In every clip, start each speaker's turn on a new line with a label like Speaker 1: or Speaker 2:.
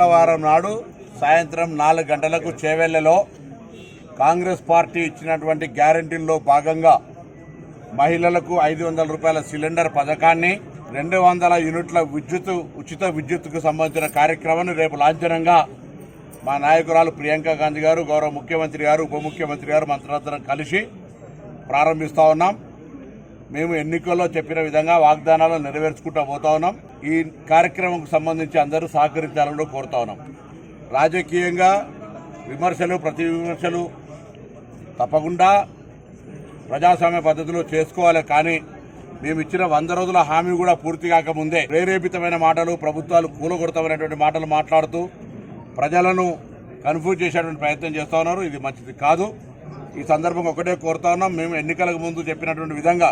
Speaker 1: మంగళవారం నాడు సాయంత్రం నాలుగు గంటలకు చేవెళ్ళలో కాంగ్రెస్ పార్టీ ఇచ్చినటువంటి గ్యారంటీల్లో భాగంగా మహిళలకు ఐదు వందల రూపాయల సిలిండర్ పథకాన్ని రెండు వందల యూనిట్ల విద్యుత్ ఉచిత విద్యుత్కు సంబంధించిన కార్యక్రమాన్ని రేపు లాంఛనంగా మా నాయకురాలు ప్రియాంక గాంధీ గారు గౌరవ ముఖ్యమంత్రి గారు ఉప ముఖ్యమంత్రి గారు మంత్రులందరం కలిసి ప్రారంభిస్తూ ఉన్నాం. మేము ఎన్నికల్లో చెప్పిన విధంగా వాగ్దానాలు నెరవేర్చుకుంటూ పోతా ఉన్నాం. ఈ కార్యక్రమంకు సంబంధించి అందరూ సహకరించాలని కోరుతా ఉన్నాం. రాజకీయంగా విమర్శలు ప్రతి విమర్శలు తప్పకుండా ప్రజాస్వామ్య పద్ధతిలో చేసుకోవాలి. కానీ మేము ఇచ్చిన వంద రోజుల హామీ కూడా పూర్తి కాకముందే ప్రేరేపితమైన మాటలు ప్రభుత్వాలు కూలగొడతామనేటువంటి మాటలు మాట్లాడుతూ ప్రజలను కన్ఫ్యూజ్ చేసేటువంటి ప్రయత్నం చేస్తా ఉన్నారు. ఇది మంచిది కాదు. ఈ సందర్భంగా ఒకటే కోరుతా ఉన్నాం. మేము ఎన్నికలకు ముందు చెప్పినటువంటి విధంగా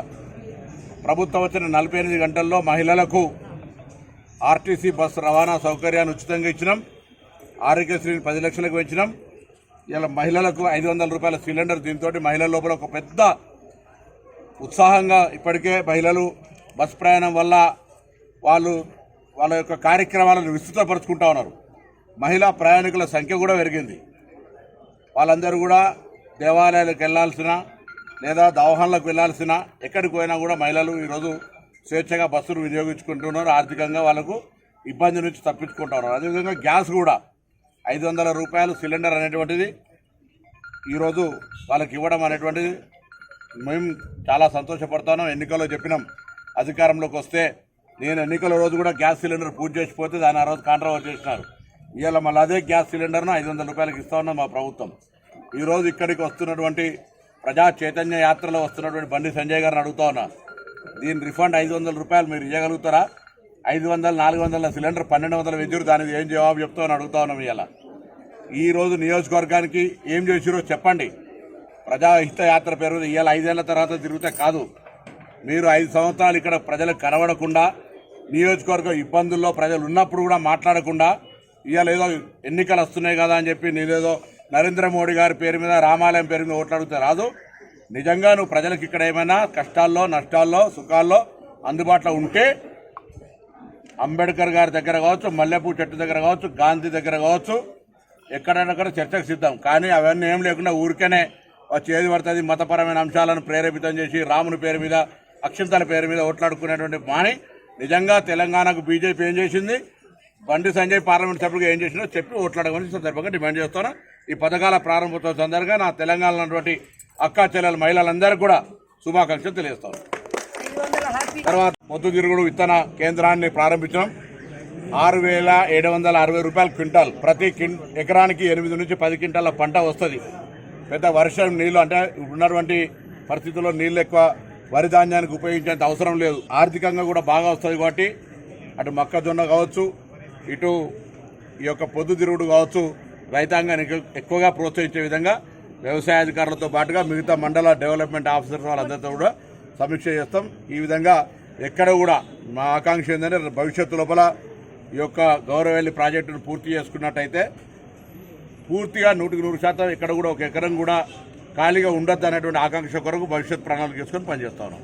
Speaker 1: ప్రభుత్వం వచ్చిన నలభై ఎనిమిది గంటల్లో మహిళలకు ఆర్టీసీ బస్సు రవాణా సౌకర్యాన్ని ఉచితంగా ఇచ్చినాం. ఆరోగ్యశ్రీని పది లక్షలకు పెంచినాం. ఇలా మహిళలకు ఐదు వందల రూపాయల సిలిండర్ దీంతో మహిళల లోపల ఒక పెద్ద ఉత్సాహంగా ఇప్పటికే మహిళలు బస్ ప్రయాణం వల్ల వాళ్ళు వాళ్ళ యొక్క కార్యక్రమాలను విస్తృతపరుచుకుంటా ఉన్నారు. మహిళా ప్రయాణికుల సంఖ్య కూడా పెరిగింది. వాళ్ళందరూ కూడా దేవాలయాలకు వెళ్ళాల్సిన లేదా దవాఖానలకు వెళ్ళాల్సిన ఎక్కడికి పోయినా కూడా మహిళలు ఈరోజు స్వేచ్ఛగా బస్సులు వినియోగించుకుంటున్నారు. ఆర్థికంగా వాళ్ళకు ఇబ్బంది నుంచి తప్పించుకుంటున్నారు. అదేవిధంగా గ్యాస్ కూడా ఐదు వందల రూపాయలు సిలిండర్ అనేటువంటిది ఈరోజు వాళ్ళకి ఇవ్వడం అనేటువంటిది మేము చాలా సంతోషపడుతున్నాం ఎన్నికల్లో చెప్పినాం. అధికారంలోకి వస్తే నేను ఎన్నికల రోజు కూడా గ్యాస్ సిలిండర్ పూజ చేసిపోతే దాన్ని ఆ రోజు కాంట్రవర్ చేసినారు. ఇవాళ మళ్ళీ అదే గ్యాస్ సిలిండర్ను ఐదు వందల రూపాయలకి ఇస్తా ఉన్నాం మా ప్రభుత్వం. ఈరోజు ఇక్కడికి వస్తున్నటువంటి ప్రజా చైతన్య యాత్రలో వస్తున్నటువంటి బండి సంజయ్ గారిని అడుగుతా ఉన్నా. దీని రిఫండ్ ఐదు వందల రూపాయలు మీరు ఇవ్వగలుగుతారా ఐదు వందల నాలుగు వందల సిలిండర్ పన్నెండు వందల వెజ్జురు దానికి ఏం జవాబు చెప్తామని అడుగుతా ఉన్నాం ఇవాళ ఈరోజు నియోజకవర్గానికి ఏం చేసిరో చెప్పండి. ప్రజాహిత యాత్ర పేరు ఇవాళ ఐదేళ్ళ తర్వాత తిరిగితే కాదు. మీరు ఐదు సంవత్సరాలు ఇక్కడ ప్రజలకు కనబడకుండా నియోజకవర్గం ఇబ్బందుల్లో ప్రజలు ఉన్నప్పుడు కూడా మాట్లాడకుండా ఇవాళ ఏదో ఎన్నికలు వస్తున్నాయి కదా అని చెప్పి నేనేదో నరేంద్ర మోడీ గారి పేరు మీద రామాలయం పేరు మీద ఓట్లాడితే రాదు నిజంగా నువ్వు ప్రజలకు ఇక్కడ ఏమైనా కష్టాల్లో నష్టాల్లో సుఖాల్లో అందుబాటులో ఉంటే అంబేద్కర్ గారి దగ్గర కావచ్చు మల్లెపూ చెట్టు దగ్గర కావచ్చు గాంధీ దగ్గర కావచ్చు ఎక్కడెక్కడ చర్చకు సిద్ధం. కానీ అవన్నీ ఏం లేకుండా ఊరికేనే చేది పడుతుంది మతపరమైన అంశాలను ప్రేరేపితం చేసి రాముని పేరు మీద అక్షింతల పేరు మీద ఓట్లాడుకునేటువంటి మాని నిజంగా తెలంగాణకు బీజేపీ ఏం చేసింది? బండి సంజయ్ పార్లమెంట్ సభ్యులుగా ఏం చేసినో చెప్పి ఓట్లాడమని సందర్భంగా డిమాండ్ చేస్తాను ఈ పథకాల ప్రారంభోత్సవం సందర్భంగా నా తెలంగాణలో ఉన్నటువంటి అక్కా చెల్లెల మహిళలందరికీ కూడా శుభాకాంక్షలు తెలియజేస్తాను. తర్వాత పొద్దుతిరుగుడు విత్తన కేంద్రాన్ని ప్రారంభించడం ఆరు వేల ఏడు వందల అరవై రూపాయల క్వింటాల్. ప్రతి కిన్ ఎకరానికి ఎనిమిది నుంచి పది క్వింటాల పంట వస్తుంది. పెద్ద వర్షం నీళ్ళు అంటే ఉన్నటువంటి పరిస్థితుల్లో నీళ్ళు ఎక్కువ వరి ధాన్యానికి ఉపయోగించేంత అవసరం లేదు. ఆర్థికంగా కూడా బాగా వస్తుంది కాబట్టి అటు మొక్కజొన్న కావచ్చు ఇటు ఈ యొక్క పొద్దుతిరుగుడు కావచ్చు రైతాంగాన్ని ఎక్కువగా ప్రోత్సహించే విధంగా వ్యవసాయ అధికారులతో పాటుగా మిగతా మండల డెవలప్మెంట్ ఆఫీసర్స్ వాళ్ళందరితో కూడా సమీక్ష చేస్తాం. ఈ విధంగా ఎక్కడ కూడా మా ఆకాంక్ష ఏంటంటే భవిష్యత్తు లోపల ఈ యొక్క గౌరవెల్లి ప్రాజెక్టును పూర్తి చేసుకున్నట్టయితే పూర్తిగా నూటికి నూరు శాతం ఇక్కడ కూడా ఒక ఎకరం కూడా ఖాళీగా ఉండొద్దు అనేటువంటి ఆకాంక్ష కొరకు భవిష్యత్ ప్రణాళిక చేసుకొని పనిచేస్తా ఉన్నాం.